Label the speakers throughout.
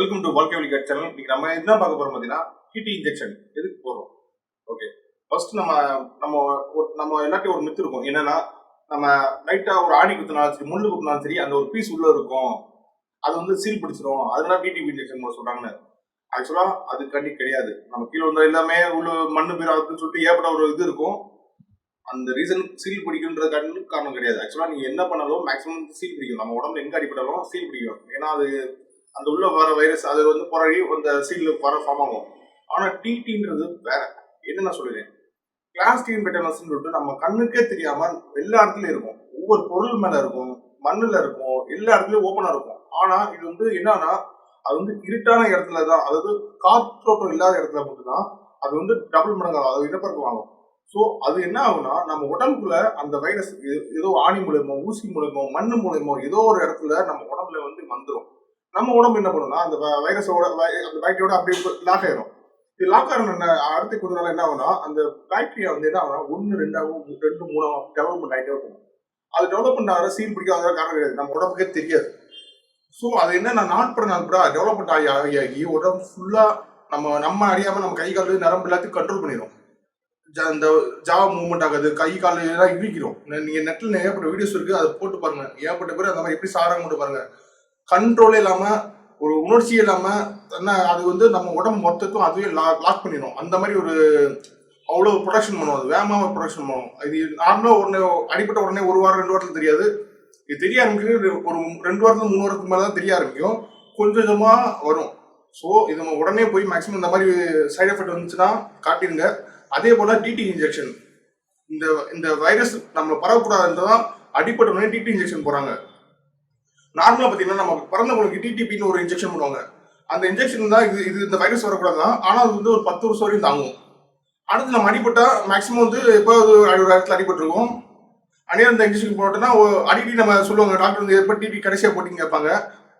Speaker 1: Welcome to வாழ்க்கை வழி channel இன்னைக்கு நம்ம என்ன பார்க்க போறோம் பார்த்தீங்கன்னா டிடி இன்ஜெக்ஷன் எதுக்கு போறோம்? ஓகே ஃபர்ஸ்ட் நம்ம நம்ம ஒரு- நம்ம எல்லாத்தையும் ஒரு மித்து இருக்கும். என்னன்னா நம்ம லைட்டா ஒரு ஆணி குத்தினாலும் சரி முள்ளு குத்தினாலும் சரி அந்த ஒரு பீஸ் உள்ள இருக்கும். அது வந்து சீல் பிடிச்சிரும். அதனால டிடிபி இன்ஜெக்ஷன் போட சொல்றாங்கன்னு. ஆக்சுவலாக அது கண்டி கிடையாது. நம்ம கீழே வந்தால் எல்லாமே உள்ள மண்ணு பேர் அப்படின்னு சொல்லிட்டு ஏற்பட ஒரு இது இருக்கும். அந்த ரீசன் சீல் பிடிக்குன்றது காரணம் கிடையாது. ஆக்சுவலாக நீங்கள் என்ன பண்ணாலும் மேக்ஸிமம் சீல் பிடிக்கும். நம்ம உடம்புல எங்க அடிப்பட்டாலும் சீல் பிடிக்கும். ஏன்னா அது அந்த உள்ள வர வைரஸ் அது வந்து புறழி அந்த சீல்ல வர ஃபார்ம் ஆகும். ஆனா டிடின்றது வேற. என்ன நான் சொல்லுறேன் கிளாஸ்டின் பெட்டனஸ் சொல்லிட்டு நம்ம கண்ணுக்கே தெரியாம எல்லா இடத்துலயும் இருக்கும். ஒவ்வொரு பொருள் மேல இருக்கும் மண்ணுல இருக்கும் எல்லா இடத்துலயும் ஓப்பனா இருக்கும். ஆனா இது வந்து என்னன்னா அது வந்து இருட்டான இடத்துல தான் அதாவது காற்றோட்டம் இல்லாத இடத்துல மட்டும்தான் அது வந்து டபுள் மடங்கு ஆகும் அது இனப்பெருக்கம் ஆகும் ஸோ அது என்ன ஆகும்னா நம்ம உடம்புக்குள்ள அந்த வைரஸ் ஏதோ ஆணி மூலியமோ ஊசி மூலியமோ மண் மூலியமோ ஏதோ ஒரு இடத்துல நம்ம உடம்புல வந்து வந்துடும் நம்ம உடம்பு என்ன பண்ணும்னா அந்த வ- வைரஸோட அந்த பாக்டீரியோட அப்படியே லாக் ஆயிரும். இது லாக் ஆகணும் என்ன அடுத்த கொஞ்ச நாள் என்ன ஆகும்னா அந்த பாக்டீரியா வந்து என்ன ஆகும்னா ஒன்று ரெண்டாகும் ரெண்டு மூணாவும் டெவலப்மெண்ட் ஆகிட்டே இருக்கும். அது டெவலப்மெண்ட் ஆகிற சீல் பிடிக்காத காரணம் கிடையாது. நம்ம உடம்புக்கே தெரியாது. ஸோ அது என்ன நான் நாட் பட நாள் கூட டெவலப்மெண்ட் ஆகி ஆகி ஆகி உடம்பு ஃபுல்லாக நம்ம நம்ம அறியாம நம்ம கை கால் நரம்பு எல்லாத்தையும் கண்ட்ரோல் பண்ணிடும் இந்த ஜாவா மூவ்மெண்ட் ஆகுது கை கால் எல்லாம் இழுக்கிறோம். நீங்கள் நெட்டில் ஏகப்பட்ட வீடியோஸ் இருக்குது அதை போட்டு பாருங்க. ஏகப்பட்ட பேர் அந்த மாதிரி எப்படி சாராங்க மட்டும் பாருங்க. கண்ட்ரோலே இல்லாம ஒரு உணர்ச்சி இல்லாம என்ன அது வந்து நம்ம உடம்பு மொத்தத்தும் அதுவே லாக் பண்ணிடும். அந்த மாதிரி ஒரு அவ்வளோ ப்ரொடக்ஷன் பண்ணும். அது வேகமாக ப்ரொடக்ஷன் பண்ணுவோம் இது நார்மலாக உடனே அடிப்பட்ட உடனே ஒரு வாரம் ரெண்டு வாரத்தில் தெரியாது. இது தெரிய ஆரம்பிக்கிறது ஒரு ரெண்டு வாரத்துல மூணு வாரத்துக்கு மேலே தான் தெரிய ஆரம்பிக்கும். கொஞ்சம் கொஞ்சமாக வரும். ஸோ இது நம்ம உடனே போய் மேக்ஸிமம் இந்த மாதிரி சைடு எஃபெக்ட் வந்துச்சுன்னா காட்டிடுங்க. அதே போல் டிடி இன்ஜெக்ஷன் இந்த இந்த வைரஸ் நம்ம பரவக்கூடாதுன்றதான் அடிப்பட்ட உடனே டிடி இன்ஜெக்ஷன் போகிறாங்க நார்மலாக பார்த்தீங்கன்னா நம்ம பிறந்தவங்களுக்கு டிடிபின்னு ஒரு இன்ஜெக்ஷன் பண்ணுவாங்க அந்த இன்ஜெக்ஷன் தான் இது இது இந்த வைரஸ் வரக்கூடாது தான் ஆனால் அது வந்து ஒரு பத்து வருஷம் வரையும் தாங்கும். அடுத்து நம்ம அடிபட்டா மேக்ஸிமம் வந்து எப்போ ஒரு ஒரு இடத்துல அடிபட்டிருக்கோம் அடியே அந்த இன்ஜெக்ஷன் போட்டோம்னா அடிக்கடி நம்ம சொல்லுவாங்க டாக்டர் வந்து எப்போ டிடி கடைசியாக போட்டிங்க கேட்பாங்க.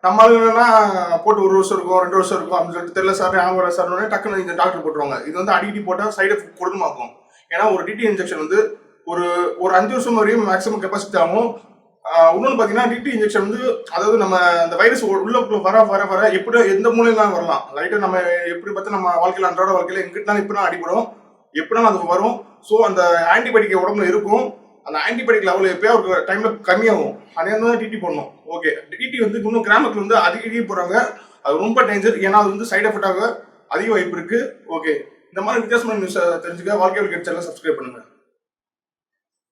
Speaker 1: நம்ம ஆளுங்கன்னா போட்டு ஒரு வருஷம் இருக்கும் ரெண்டு வருஷம் இருக்கும் அப்படின்னு சொல்லிட்டு தெரியல சார் ஞாபகம் வரல சார் டக்குன்னு இந்த டாக்டர் போட்டுருவாங்க. இது வந்து அடிக்கடி போட்டால் சைடு எஃபெக்ட் கொடுமாக்கும் ஏன்னா ஒரு டிடி இன்ஜெக்ஷன் வந்து ஒரு ஒரு அஞ்சு வருஷம் வரையும் மேக்ஸிமம் கெப்பாசிட்டி ஆகும். இன்னொன்று இன்னொன்னு பார்த்தீங்கன்னா டிடி இன்ஜெக்ஷன் வந்து அதாவது நம்ம அந்த வைரஸ் உள்ள வர வர வர எப்படி எந்த மூலையெல்லாம் வரலாம்? லைட்டாக நம்ம எப்படி பார்த்தா நம்ம வாழ்க்கையில் அன்றாட வாழ்க்கையில் எங்கிட்டாலும் எப்படினா அடிபடும் எப்படினாலும் அது வரும்? ஸோ அந்த ஆன்டிபயோட்டிக் உடம்புல இருக்கும். அந்த ஆன்டிபயோட்டிக் லெவல் எப்பயோ ஒரு டைமில் கம்மியாகும். அதே தான் டிடி போடணும். ஓகே டிடி வந்து இன்னும் கிராமத்தில் வந்து அதிகடி போகிறாங்க அது ரொம்ப டேஞ்சர் ஏன்னா அது வந்து சைடு எஃபெக்டாக அதிக வாய்ப்பு இருக்குது ஓகே இந்த மாதிரி வித்தியாசமான நியூஸ் தெரிஞ்சுக்க வாழ்க்கையோட சேனல் சப்ஸ்கிரைப் பண்ணுங்க.